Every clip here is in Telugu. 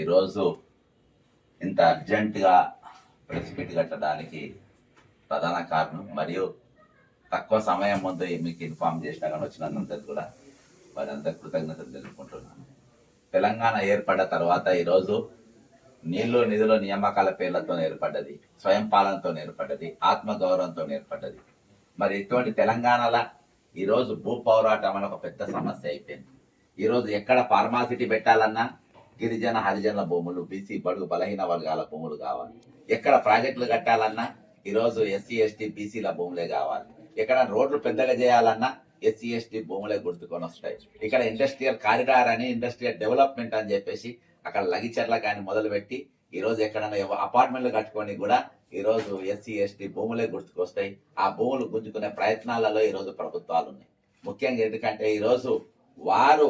ఈరోజు ఇంత అర్జెంటుగా ప్రెస్ మీట్ కట్టడానికి ప్రధాన కారణం మరియు తక్కువ సమయం ముందు మీకు ఇన్ఫామ్ చేసినా కానీ వచ్చినందుకు కూడా వారంతా కృతజ్ఞతలు తెలుపుకుంటున్నాను. తెలంగాణ ఏర్పడ్డ తర్వాత ఈరోజు నీళ్ళు నిధుల నియామకాల పేర్లతో ఏర్పడ్డది స్వయం పాలనతో ఏర్పడ్డది ఆత్మగౌరవంతో ఏర్పడ్డది. మరి ఇటువంటి తెలంగాణలో ఈరోజు భూ పోరాటం అని ఒక పెద్ద సమస్య అయిపోయింది. ఈరోజు ఎక్కడ ఫార్మాసిటీ పెట్టాలన్నా గిరిజన హరిజనుల భూములు బీసీ బడుగు బలహీన వర్గాల భూములు కావాలి. ఎక్కడ ప్రాజెక్టులు కట్టాలన్నా ఈరోజు ఎస్సీ ఎస్టీ బీసీల భూములే కావాలి. ఎక్కడ రోడ్లు పెద్దగా చేయాలన్నా ఎస్సీ ఎస్టీ భూములే గుర్తుకొని వస్తాయి. ఇక్కడ ఇండస్ట్రియల్ కారిడార్ అని ఇండస్ట్రియల్ డెవలప్మెంట్ అని చెప్పేసి అక్కడ లగిచర్ల కానీ మొదలుపెట్టి ఈరోజు ఎక్కడైనా అపార్ట్మెంట్లు కట్టుకొని కూడా ఈరోజు ఎస్సీ ఎస్టీ భూములే గుర్తుకొస్తాయి. ఆ భూములు గుంజుకునే ప్రయత్నాలలో ఈ రోజు ప్రభుత్వాలు ఉన్నాయి. ముఖ్యంగా ఎందుకంటే ఈరోజు వారు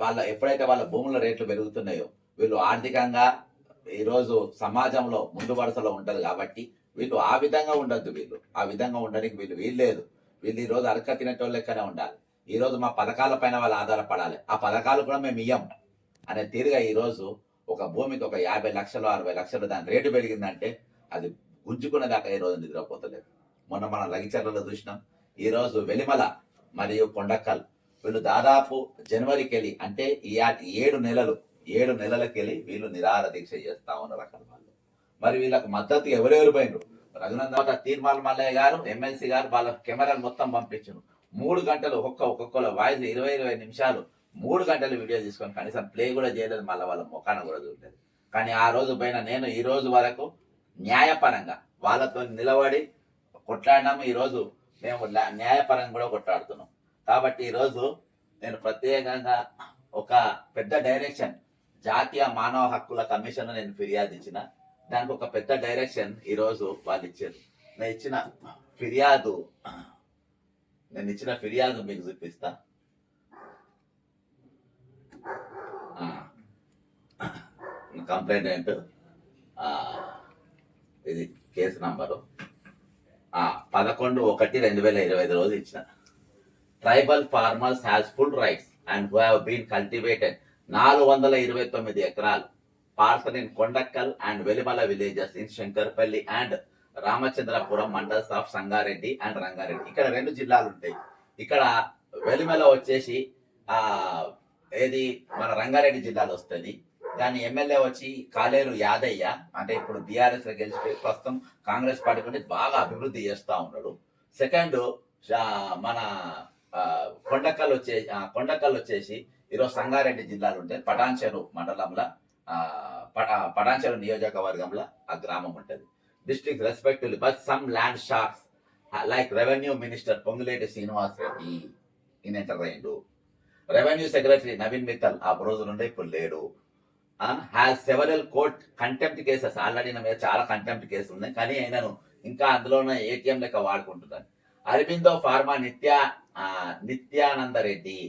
వాళ్ళ ఎప్పుడైతే వాళ్ళ భూముల రేట్లు పెరుగుతున్నాయో వీళ్ళు ఆర్థికంగా ఈరోజు సమాజంలో ముందు వరుసలో ఉంటది కాబట్టి వీళ్ళు ఆ విధంగా ఉండొద్దు వీళ్ళు. ఆ విధంగా ఉండడానికి వీళ్ళు వీల్లేదు. వీళ్ళు ఈ రోజు అరక తినేటోళ్ళు లెక్కనే ఉండాలి. ఈరోజు మా పథకాల పైన వాళ్ళు ఆధారపడాలి. ఆ పథకాలు కూడా మేము ఇయ్యం. అనే తీరుగా ఈరోజు ఒక భూమికి ఒక యాభై లక్షలు అరవై లక్షలు దాని రేటు పెరిగిందంటే అది గుంజుకున్న దాకా ఈ రోజు నిద్రపోతలేదు. మొన్న మనం లగిచర్లలో చూసినాం. ఈ రోజు వెలిమల మరియు కొండక్కల్ వీళ్ళు దాదాపు జనవరికి వెళ్ళి అంటే ఈ ఏడు నెలలు ఏడు నెలలకెళ్ళి వీళ్ళు నిరాహార దీక్ష చేస్తా ఉన్నారు అక్కడ వాళ్ళు. మరి వీళ్ళకి మద్దతు ఎవరెవరు పోయినరు? రఘునందన తీర్మాల మల్లయ్య గారు ఎమ్మెల్సీ గారు వాళ్ళ కెమెరాలు మొత్తం పంపించారు మూడు గంటలు ఒక్కొక్క ఒక్కొక్కల వాయిస్ ఇరవై ఇరవై నిమిషాలు మూడు గంటలు వీడియో తీసుకొని కనీసం ప్లే కూడా చేయలేదు మళ్ళీ వాళ్ళ ముఖాన కూడా చూడలేదు. కానీ ఆ రోజు పైన నేను ఈ రోజు వరకు న్యాయపరంగా వాళ్ళతో నిలబడి కొట్లాడినాము. ఈరోజు మేము న్యాయపరంగా కూడా కొట్లాడుతున్నాం. కాబట్టి ఈరోజు నేను ప్రత్యేకంగా ఒక పెద్ద డైరెక్షన్ జాతీయ మానవ హక్కుల కమిషన్ నేను ఫిర్యాదు ఇచ్చిన దానికి ఒక పెద్ద డైరెక్షన్ ఈరోజు వాళ్ళు ఇచ్చారు. నేను ఇచ్చిన ఫిర్యాదు నేను ఇచ్చిన ఫిర్యాదు మీకు చూపిస్తా. కంప్లైంట్ ఏంటో? ఇది కేసు నంబరు. పదకొండు ఒకటి రెండు వేల ఇరవై ఐదు రోజు ఇచ్చిన. Tribal farmers has full rights and who have been cultivated నాలుగు వందల ఇరవై తొమ్మిది ఎకరాలు parcel in Kondakal and Velimala villages in Shankarpalli and Ramachandrapuram mandals of Sangareddy and Rangareddy. ఇక్కడ రెండు జిల్లాలు ఉంటాయి. ఇక్కడ వెలిమల వచ్చేసి ఆ ఏది మన రంగారెడ్డి జిల్లాలో వస్తుంది. దాని ఎమ్మెల్యే వచ్చి కాలేరు యాదయ్య అంటే ఇప్పుడు బీఆర్ఎస్లో గెలిచిపోయి ప్రస్తుతం కాంగ్రెస్ పార్టీ నుండి బాగా అభివృద్ధి చేస్తూ ఉన్నాడు. సెకండ్ మన కొండకల్ వచ్చే కొండకల్ వచ్చేసి ఈరోజు సంగారెడ్డి జిల్లాలో ఉంటుంది పటాన్చెరు మండలంలో పటాన్చెరు నియోజకవర్గంలో ఆ గ్రామం ఉంటుంది. District respectively but some land sharks like revenue minister Ponguleti Srinivas Reddy ఈయన enter revenue secretary Naveen Mittal ఆ రోజు నుండి ఇప్పుడు లేడు. Has several court contempt cases already నా మీద చాలా కంటెంప్ట్ కేసులు ఉన్నాయి. కానీ ఆయనను ఇంకా అందులోనే ఏటీఎం లెక్క వాడుకుంటున్నాను Aurobindo pharma Nitya Nityananda Reddy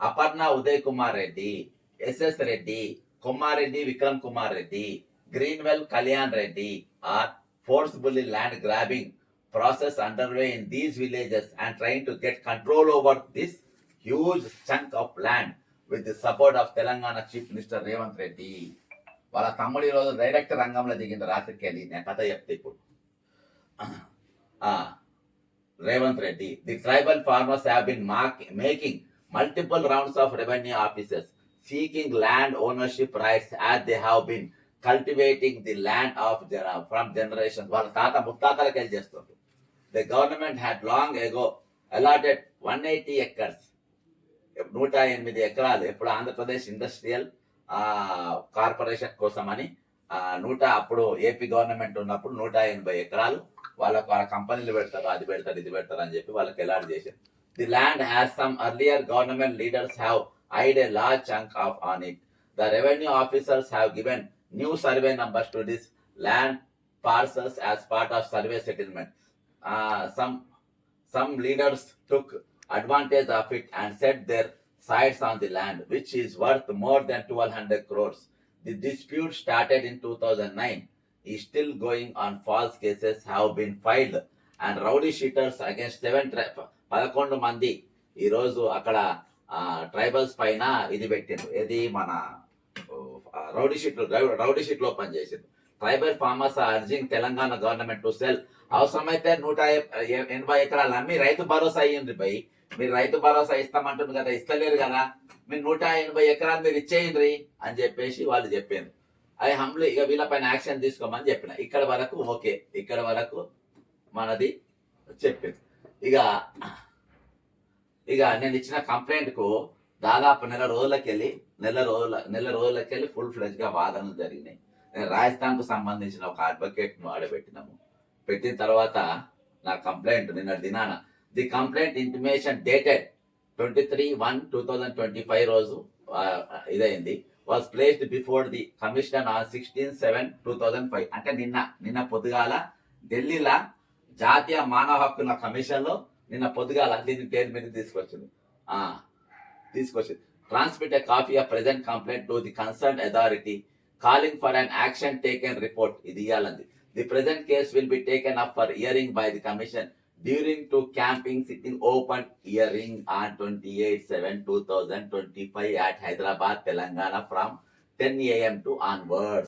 Aparna Uday Kumar Reddy S S Reddy Kumareddy Vikram Kumar Reddy green well Kalyan Reddy are forcibly land grabbing process under way in these villages and train to get control over this huge chunk of land with the support of Telangana chief minister Revanth Reddy. వాళ్ళ తమ్ముడు రోజు డైరెక్ట్ రంగంలో దిగింది రాత్రికి వెళ్ళి నేను కథ చెప్తే ఇప్పుడు. Revanth Reddy the tribal farmers have been making multiple rounds of revenue offices seeking land ownership rights as they have been cultivating the land of from generation వాళ్ళ తాత ముత్తాతలకి వెళ్ళి చేస్తుంది the government had long ago allotted one eighty acres నూట ఎనిమిది ఎకరాలు ఇప్పుడు ఆంధ్రప్రదేశ్ ఇండస్ట్రియల్ కార్పొరేషన్ కోసం అని నూట అప్పుడు ఏపీ గవర్నమెంట్ ఉన్నప్పుడు నూట ఎనభై ఎకరాలు వాళ్ళకు వాళ్ళ కంపెనీలు పెడతారు అది పెడతారు ఇది పెడతారు అని చెప్పి వాళ్ళకి ఎలాట్ చేశారు the land has some earlier government leaders have eyed a large chunk of on it the revenue officers have given new survey numbers to this land parcels as part of survey settlement. Uh, some some leaders took advantage of it and set their sights on the land, which is worth more than 1200 crores. The dispute started in 2009. Is still going on. False cases have been filed, and rowdy sheeters against seven tri- పదకొండు మంది ఈ రోజు అక్కడ ట్రైబల్స్ పైన ఇది పెట్టిండు ఇది మన రౌడీ షీట్లు రౌడీ షీట్లు ఓపెన్ పనిచేసింది tribal farmers urging Telangana government to sell అవసరమైతే నూట ఎనభై ఎకరాలు అమ్మి రైతు భరోసా అయ్యింది పోయి మీరు రైతు భరోసా ఇస్తామంటుంది కదా ఇస్తలేరు కదా. మీరు నూట ఎనభై ఎకరాలు మీరు ఇచ్చేయండి అని చెప్పేసి వాళ్ళు చెప్పారు ఐ హంబ్లీ ఇక వీళ్ళపైన యాక్షన్ తీసుకోమని చెప్పిన. ఇక్కడ వరకు ఓకే. ఇక్కడ వరకు మనది చెప్పింది. ఇక ఇక నేను ఇచ్చిన కంప్లైంట్కు దాదాపు నెల రోజులకి వెళ్ళి నెల రోజుల నెల రోజులకి వెళ్ళి ఫుల్ ఫ్లెజ్గా వాదనలు జరిగినాయి. నేను రాజస్థాన్కు సంబంధించిన ఒక అడ్వకేట్ను ఆడబెట్టినాము. పెట్టిన తర్వాత నా కంప్లైంట్ నిన్న దినాన the complaint intimation dated twenty three one two thousand twenty five రోజు ఇదైంది. Was placed before the commission on sixteen seven two thousand five అంటే నిన్న నిన్న పొద్దుగాల ఢిల్లీలో జాతీయ మానవ హక్కుల కమిషన్లో నిన్న పొద్దుగాల దీని పేరు మీద తీసుకొచ్చింది. ఆ, తీసుకొచ్చింది. Transmit a copy of present complaint to the concern authority calling for an action taken report ఇది ఇవ్వాలంది the present case will be taken up for hearing by the commission during to camping sitting open hearing on 28 7 2025 at Hyderabad, Telangana from 10 a.m. to onwards.